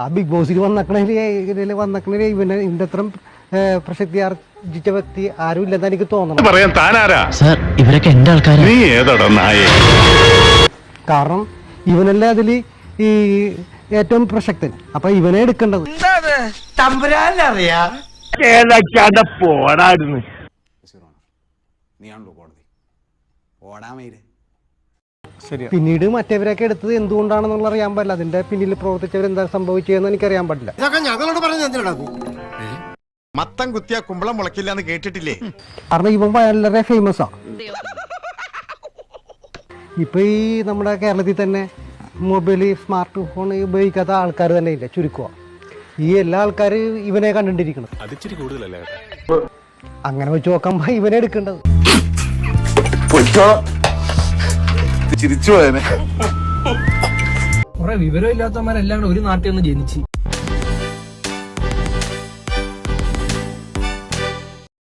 ആ ബിഗ് ബോസിൽ വന്നക്കണേൽ വന്നക്കണേൽ ഇവനെ ഇതിന്റെ അത്ര പ്രസക്തി ആർജിച്ച വ്യക്തി ആരും ഇല്ലെന്ന് എനിക്ക് തോന്നണം പറയാൻ താനാരാ? സാർ ഇവരൊക്കെ എന്റെ ആൾക്കാരാണ് നീ ഏതടാ നായ? കാരണം ഇവനല്ലേ അതിൽ ഈ ഏറ്റവും പ്രസക്തൻ. അപ്പൊ ഇവനെ എടുക്കേണ്ടത്. നീയാണല്ലോ കോടതി. വൈര്. പിന്നീട് മറ്റേവരൊക്കെ എടുത്തത് എന്തുകൊണ്ടാണെന്നുള്ള അറിയാൻ പാടില്ല. അതിന്റെ പിന്നിൽ പ്രവർത്തിച്ചവർ എന്താ സംഭവിച്ചതെന്ന് എനിക്കറിയാൻ പാടില്ല. മത്തം കുത്തിയ കുമ്പളം മുളക്കില്ല എന്ന് കേട്ടിട്ടില്ലേ? കാരണം ഇവൻ വളരെ ഫേമസ് ആ. ഇപ്പൊ ഈ നമ്മുടെ കേരളത്തിൽ തന്നെ മൊബൈൽ സ്മാർട്ട് ഫോൺ ഉപയോഗിക്കാത്ത ആൾക്കാർ തന്നെ ഇല്ല ചുരുക്കുക ഈ എല്ലാ ആൾക്കാരും ഇവനെ കണ്ടിട്ടിരിക്കണം അങ്ങനെ വെച്ച് നോക്കുമ്പോ ഇവനെ എടുക്കേണ്ടത്. ചിരിച്ചു പോയനെ. വിവരം വിവരമില്ലാത്തവന്മാരെല്ലാം കൂടെ ഒരു നാട്ടിൽ നിന്ന് ജനിച്ച്.